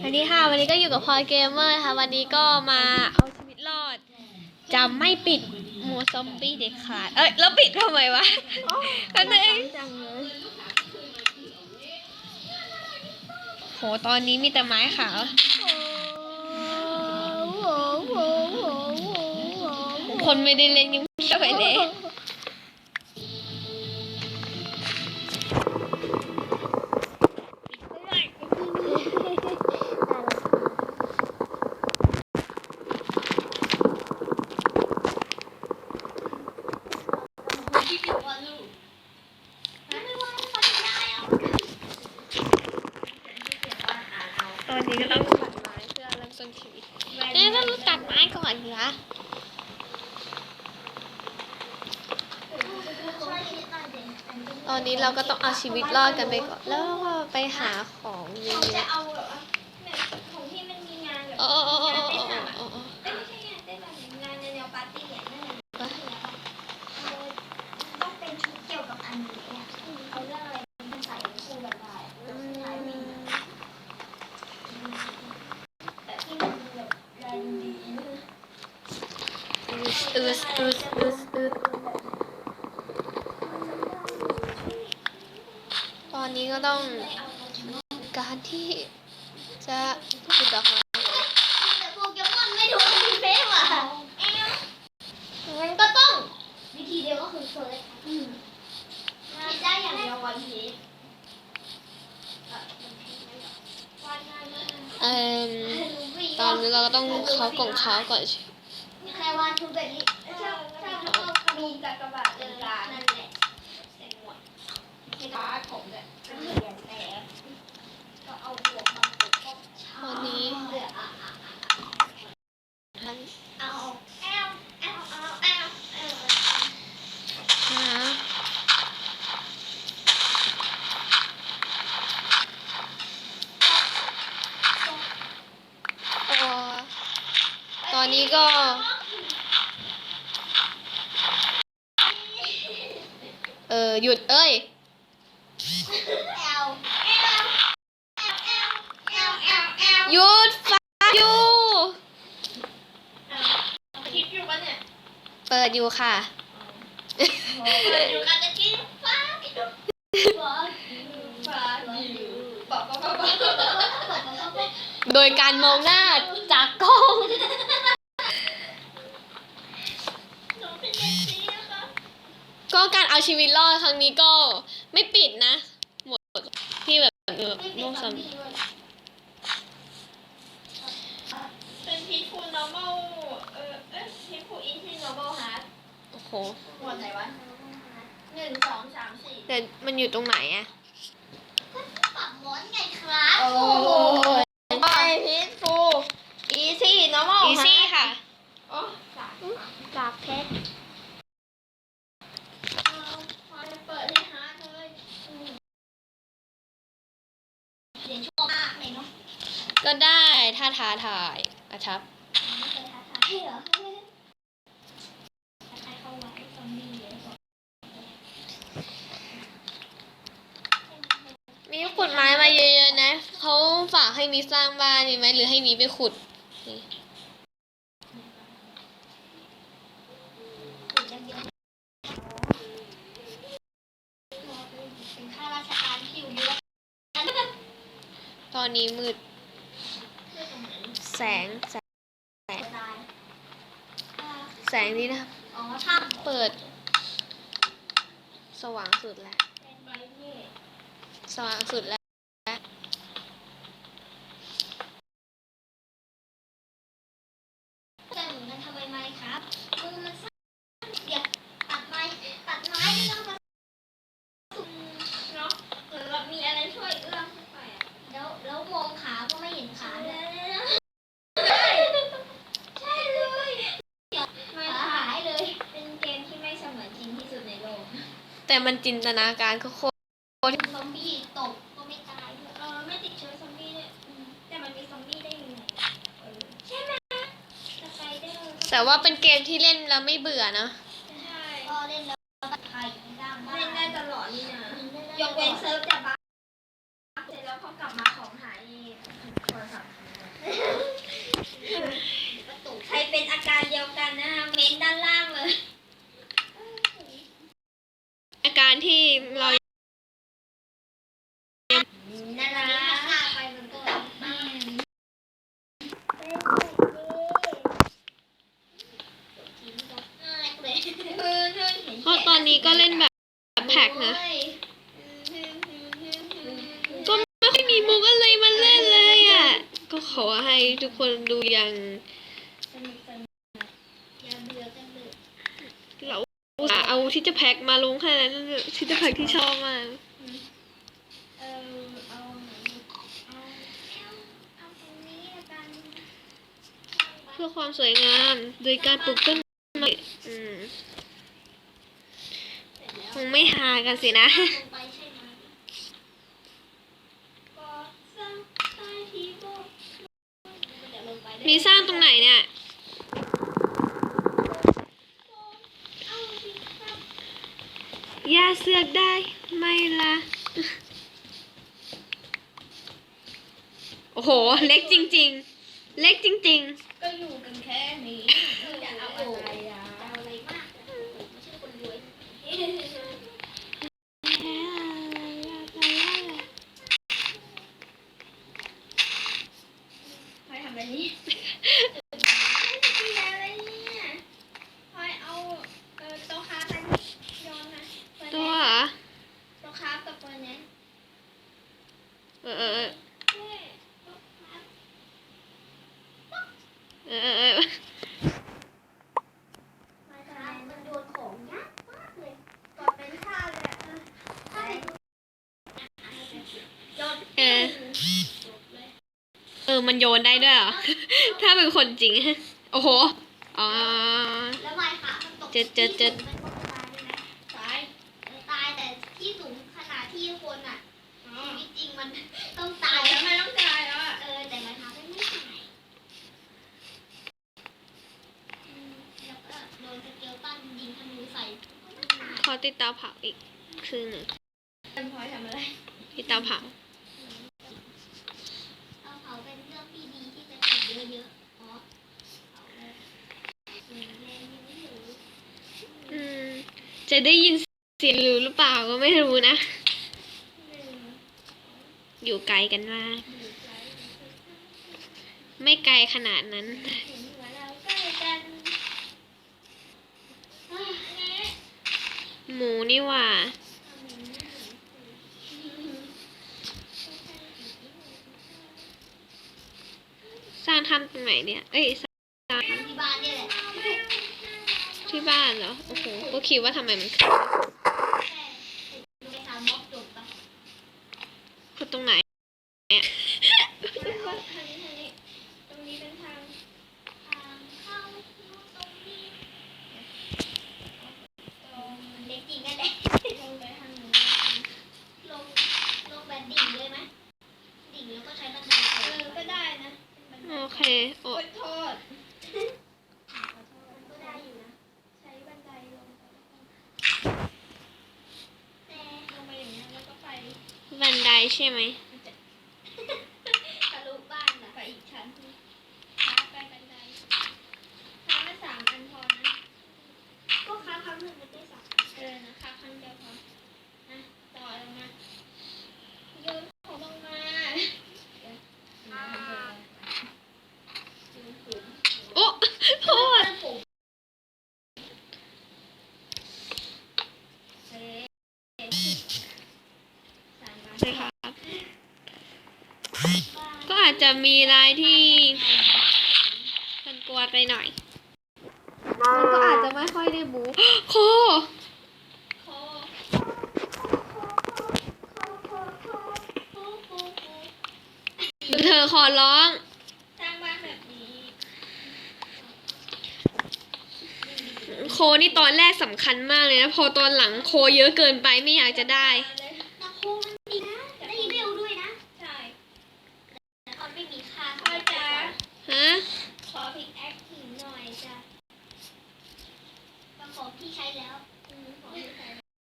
สวัสดีค่ะ วันนี้ก็อยู่กับพลอยเกมเมอร์ค่ะ วันนี้ก็มาเอาชีวิตรอดจะไม่ปิดหมูซอมบี้เด็ดขาด เอ้ยแล้วปิดทำไมวะกันเองโหตอนนี้มีแต่ไม้ขาวคนไม่ได้เล่นยังเงียบไปเลย ตอนนี้เราก็ต้องเอาชีวิตรอดกันไปก่อนแล้วก็ไปหาของเยเราจะอะเอาแบบว่าแบบของที่มันมีงานแบบๆโอ้โอ้โอ้งานโอ้เต้นโอ้รำอะโอ้โอ้เอ้ยไม่ใช่งานเต้นรำงานในแนวปาร์ตี้อะนั่นแหละเอาต้องเป็นชุดเกี่ยวกับอันนี้อะเอาเรื่องอะไรมาใส่คู่กันได้ใช้มีแต่ที่มันดูแบบแรงดีอืดอืดอืดอืดอืด อนนี้ก็ต้องการที่จะขุดดอกไม้แต่โปเกมอนไม่ถูกมีเฟซว่ะเอ้างั้นก็ต้องวิธีเดียวก็คือเฟิร์สคิดได้อย่างเดียววันพีชวาดง่ายมากเอ่มตอนนี้เราก็ต้องเขากล่องเขาก่อนมีใครวาดทุกแบบนี้ชอบชอบแล้วก็มีกากบาทเดินกลางนั่นแหละใส่หมวกให้ตาผมเนี่ยเขียนแต่ก็เอาบวกมาปกป้องชา ตอนนี้ เลืออะอะ ท่าน เอาแอลแอลเอาแอลแอล นะโอ้ตอนนี้ก็ เออ หยุดเอ้ยแอลแอลแอลแอลแอลแอลแอลหยุดฟังอยู่ คิดอยู่ปะเนี่ยเปิดอยู่ค่ะ เปิดอยู่กันจะกินฟ้าฟ้าฟ้าอยู่บอกบอกบอกบอกบอกบอกโดยการมองหน้าจากกล้อง หนูเป็นเด็กดีนะคะ ก็การเอาชีวิตรอดครั้งนี้ก็ไม่ปิดนะ หมดที่แบบเออโลกซ้ำเป็นพีทู normal เออเอ้ยพีทูอินที่ normal hard โอ้โหหมวดไหนวะหนึ่งสองสามสี่แต่มันอยู่ตรงไหนอะปรับม้อนไงครับโอ้ไปพีทูอีซี่ normal อีซี่ค่ะโอ้สากกากเพชร เอาพอจะเปิดให้ฮาร์ดเลยอืมเดี๋ยวชอบมากเลยเนาะ ก็ได้ถ้าท้าทายนะครับมีขุดไม้มาเยอะๆนะเขาฝากให้มีสร้างบ้านนี่ไหมหรือให้มีไปขุดตอนนี้มืด แสงแสง แสงนี้นะครับ อ๋อถ้เปิด สว่างสุดแล้ว สว่างสุดแล้ว แต่เหมือนกันทำไมไม่ครับมือมันสั้นเดี๋ยวตัดไม้ตัดไม้ไม่ต้องมาเนาะเหมือนแบบมีอะไรช่วยเอื้อมขึ้นไปอะแล้วแล้วมองขาก็ไม่เห็นขาเลยใช่ใช่เลยขาหายเลย เป็นเกมที่ไม่เสมือนจริงที่สุดในโลก แต่มันจินตนาการก็โคตรซอมบี้ตกก็ไม่ตายด้วยเออไม่ติดเชื้อซอมบี้ด้วยอืมแต่มันมีซอมบี้ได้ยังไงเออใช่ไหมสไปเดอร์แต่ว่าเป็นเกมที่เล่นแล้วไม่เบื่อนะ ใช่ก็เล่นแล้วใครสร้างบ้านเล่นได้ตลอดนี่นะยกเว้นเซิร์ฟจะบั๊กเสร็จแล้วพอ เขากลับมาของหายโทรศัพท์กระตุกใครเป็นอาการเดียวกันนะฮะเม้นด้านล่างเลย อาการที่เรา น่ารักไปมันก็บ้างน่ารักเลย เพราะตอนนี้ก็เล่นแบบแพ็กนะ ก็ไม่ค่อยมีมุกอะไรมาเล่นเลยอะ ก็ขอให้ทุก คนดูอย่างยาเบือกันเลยเราเอาที่จะแพ็กมาลงแค่นั้นที่จะแพ็กที่ชอบมากเพื่อความสวยงามโดยการปลูกต้นไม้คงไม่หากันสินะ ลงไปใช่ไหมก็สร้างใต้ที่โบกเดี๋ยวลงไปได้ มีสร้างตรงไหนเนี่ย เอาสิครับ อย่าเสือกได้ไม่ละโอ้โห เล็กจริง ๆ เล็กจริง ก็อยู่กันแค่นี้จะเอาอะไรอะเอาอะไรมากอะไม่ใช่คนรวยพลอยทำอะไรนี่อะไรเนี่ยพลอยเอาเออโต๊ะค้าไปโยนนะเปิด ๆ ตัว แน่ เหรอ โต๊ะค้ากับเปิดแน่ เออเออเออ เย้โต๊ะค้า เออเออเออ มาทำมันโดนของยากมากเลยกดเป็นท่าเลยอะเออท่าเป็นโยน เออ จบเลย เออ มัน โยนได้ด้วยเหรอ ถ้าเป็นคนจริง โอ้โห อ๋อ แล้วไม้ขามันตกเจ็ดเจ็ดเจ็ด ที่สูงมันก็ตายเลยนะตายเออตายแต่ที่สูงขนาดที่คนอะชีวิตจริงมันต้องตายแล้วมันต้องตายแล้วเออแต่ไม้ขาไม่ไม่ตายอืมแล้วก็โดนสเกลตันยิงธนูใส่ก็ไม่ตาย ขอติดเตาเผาอีกคืนหนึ่งเป็นพลอยทำอะไรติดเตาเผาเอา จะได้ยินเสียงอยู่หรือเปล่าก็ไม่รู้นะ อยู่ไกลกันมากไม่ไกลขนาดนั้น หมูนี่ว่า สร้างทำตรงไหนเนี่ย เอ้ยสร้างที่บ้านเนี่ยแหละที่บ้านเหรอ โอ้โห ก็คิดว่าทำไมมันแค่ไปทำม็อบจบปะคือตรงไหนทางนี้ทางนี้ตรงนี้เป็นทางทางเข้าตรงนี้ตรงเด็กจริงกันแหละลงไปทางนู้นลงลงแบบดิ่งเลยไหมดิ่งแล้วก็ใช้บันไดเออก็ได้นะ โอเค โอ้ ขอโทษก็ได้อยู่นะ ใช้บันไดลงไปแต่ลงไปอย่างนี้ยแล้วก็ไป บันไดใช่ไหมทะลุบ้านอะไปอีกชั้นค้าไปบันไดค้ามาสามอันพอนะ ก็ค้าครั้งหนึ่งมันได้สามเออนะค้าครั้งเดียวพอนะต่อลงมาโยนของลงมาเดี๋ยวอ่าโยนถุง โอ้โทษ ถุงเอ๊ะสามบาท ใช่ครับ ก็อาจจะ มีลายที่กันกลัวไปหน่อย มันก็อาจจะไม่ค่อยได้บูโคเธอขอร้องสร้างบ้านแบบนี้โคนี่ตอนแรกสำคัญมากเลยนะ พอตอนหลังโคเยอะเกินไปไม่อยากจะได้